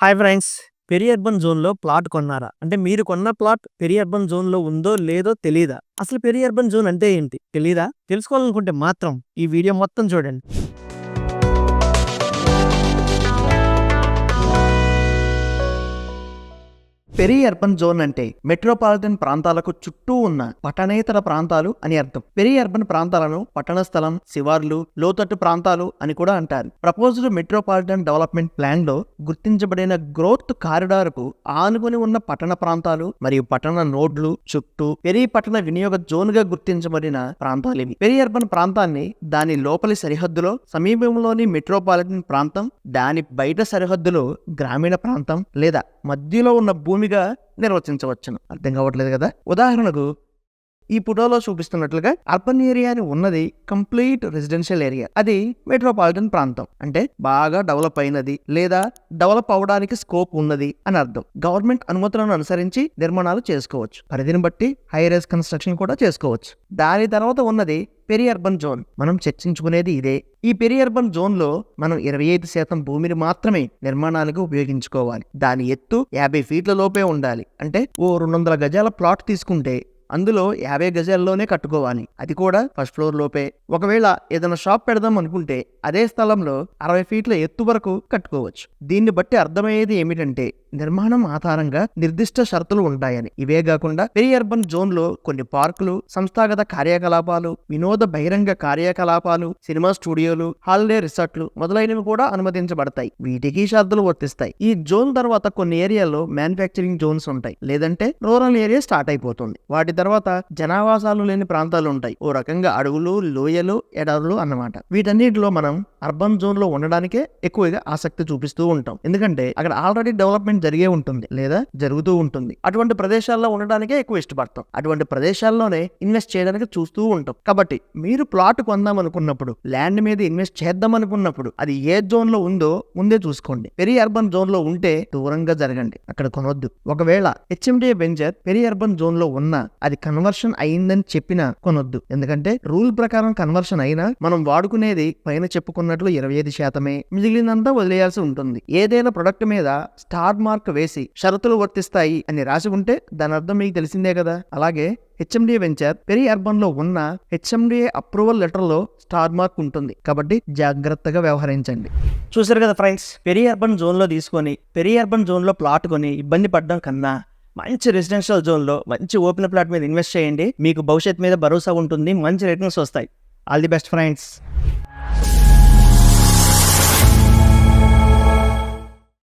Hi friends peri urban జోన్లో plot కొన్నారా? అంటే మీరు కొన్న ప్లాట్ పెరి అర్బన్ జోన్లో ఉందో లేదో తెలీదా? అసలు పెరి అర్బన్ జోన్ అంటే ఏంటి? తెలీదా? తెలుసుకోవాలనుకుంటే మాత్రం ఈ వీడియో మొత్తం చూడండి. పెరి అర్బన్ జోన్ అంటే మెట్రోపాలిటన్ ప్రాంతాలకు చుట్టూ ఉన్న పట్టణేతర ప్రాంతాలు అని అర్థం. పెరి అర్బన్ ప్రాంతాలను పట్టణ స్థలం శివార్లు లోతట్టు ప్రాంతాలు అని కూడా అంటారు. ప్రపోజ్డ్ మెట్రోపాలిటన్ డెవలప్మెంట్ ప్లాన్లో గుర్తించబడిన గ్రోత్ కారిడార్కు ఆనుకుని ఉన్న పట్టణ ప్రాంతాలు మరియు పట్టణ నోడ్లు చుట్టూ పెరి పట్టణ వినియోగ జోన్గా గుర్తించబడిన ప్రాంతాలు ఇవి. పెరి అర్బన్ ప్రాంతాన్ని దాని లోపలి సరిహద్దులో సమీపంలోని మెట్రోపాలిటన్ ప్రాంతం దాని బయట సరిహద్దులో గ్రామీణ ప్రాంతం లేదా మధ్యలో ఉన్న భూమి భూమిగా నిర్వచించవచ్చును. అర్థం కావట్లేదు కదా? ఉదాహరణకు ఈ ఫోటోలో చూపిస్తున్నట్లుగా అర్బన్ ఏరియా అని ఉన్నది కంప్లీట్ రెసిడెన్షియల్ ఏరియా. అది మెట్రోపాలిటన్ ప్రాంతం. అంటే బాగా డెవలప్ అయినది లేదా డెవలప్ అవడానికి స్కోప్ ఉన్నది అని అర్థం. గవర్నమెంట్ అనుమతులను అనుసరించి నిర్మాణాలు చేసుకోవచ్చు. పరిధిని బట్టి హై రైస్ కన్స్ట్రక్షన్ కూడా చేసుకోవచ్చు. దాని తర్వాత ఉన్నది పెరి అర్బన్ జోన్. మనం చర్చించుకునేది ఇదే. ఈ పెరి అర్బన్ జోన్లో మనం ఇరవై ఐదు శాతం భూమిని మాత్రమే నిర్మాణాలకు ఉపయోగించుకోవాలి. దాని ఎత్తు యాభై ఫీట్ల లోపే ఉండాలి. అంటే ఓ రెండు వందల గజాల ప్లాట్ తీసుకుంటే అందులో యాభై గజాల్లోనే కట్టుకోవాలి. అది కూడా ఫస్ట్ ఫ్లోర్ లోపే. ఒకవేళ ఏదైనా షాప్ పెడదాం అనుకుంటే అదే స్థలంలో అరవై ఫీట్ల ఎత్తు వరకు కట్టుకోవచ్చు. దీన్ని బట్టి అర్థమయ్యేది ఏమిటంటే నిర్మాణం ఆధారంగా నిర్దిష్ట షరతులు ఉంటాయని. ఇవే కాకుండా పెరి అర్బన్ జోన్లో కొన్ని పార్కులు సంస్థాగత కార్యకలాపాలు వినోద బహిరంగ కార్యకలాపాలు సినిమా స్టూడియోలు హాలిడే రిసార్ట్లు మొదలైనవి కూడా అనుమతించబడతాయి. వీటికి షరతులు వర్తిస్తాయి. ఈ జోన్ తర్వాత కొన్ని ఏరియాల్లో మ్యానుఫ్యాక్చరింగ్ జోన్స్ ఉంటాయి. లేదంటే రూరల్ ఏరియా స్టార్ట్ అయిపోతుంది. వాటి తర్వాత జనావాసాలు లేని ప్రాంతాలు ఉంటాయి. ఓ రకంగా అడవులు లోయలు ఎడారులు అన్నమాట. వీటన్నిటిలో మనం అర్బన్ జోన్లో ఉండడానికే ఎక్కువగా ఆసక్తి చూపిస్తూ ఉంటాం. ఎందుకంటే అక్కడ ఆల్రెడీ డెవలప్మెంట్ జరిగే ఉంటుంది లేదా జరుగుతూ ఉంటుంది. అటువంటి ప్రదేశాల్లో ఉండడానికే ఎక్కువ ఇష్టపడతాం. అటువంటి ప్రదేశాల్లోనే ఇన్వెస్ట్ చేయడానికి చూస్తూ ఉంటాం. కాబట్టి మీరు ప్లాట్ కొందాం అనుకున్నప్పుడు ల్యాండ్ మీద ఇన్వెస్ట్ చేద్దాం అనుకున్నప్పుడు అది ఏ జోన్లో ఉందో ముందే చూసుకోండి. పెరి అర్బన్ జోన్లో ఉంటే దూరంగా జరగండి. అక్కడ కొనొద్దు. ఒకవేళ హెచ్ఎండిఏ వెంచర్ పెరి అర్బన్ జోన్లో ఉన్నా అది కన్వర్షన్ అయిందని చెప్పినా కొనొద్దు. ఎందుకంటే రూల్ ప్రకారం కన్వర్షన్ అయినా మనం వాడుకునేది పైన చెప్పుకున్నట్లు ఇరవై ఐదు శాతమే. మిగిలినంతా వదిలేయాల్సి ఉంటుంది. ఏదైనా ప్రొడక్ట్ మీద స్టార్ మార్క్ వేసి షరతులు వర్తిస్తాయి అని రాసి ఉంటే దాని అర్థం మీకు తెలిసిందే కదా. అలాగే హెచ్ఎండిఏ వెంచర్ పెరి అర్బన్లో ఉన్న హెచ్ఎండిఏ అప్రూవల్ లెటర్లో స్టార్ మార్క్ ఉంటుంది. కాబట్టి జాగ్రత్తగా వ్యవహరించండి. చూసారు కదా ఫ్రెండ్స్ పెరి అర్బన్ జోన్లో తీసుకొని పెరి అర్బన్ జోన్లో ప్లాట్ కొని ఇబ్బంది పడడం కన్నా మంచి రెసిడెన్షియల్ జోన్లో మంచి ఓపెన్ ప్లాట్ మీద ఇన్వెస్ట్ చేయండి. మీకు భవిష్యత్ మీద భరోసా ఉంటుంది మంచి రిటర్న్స్ వస్తాయి. All the best friends.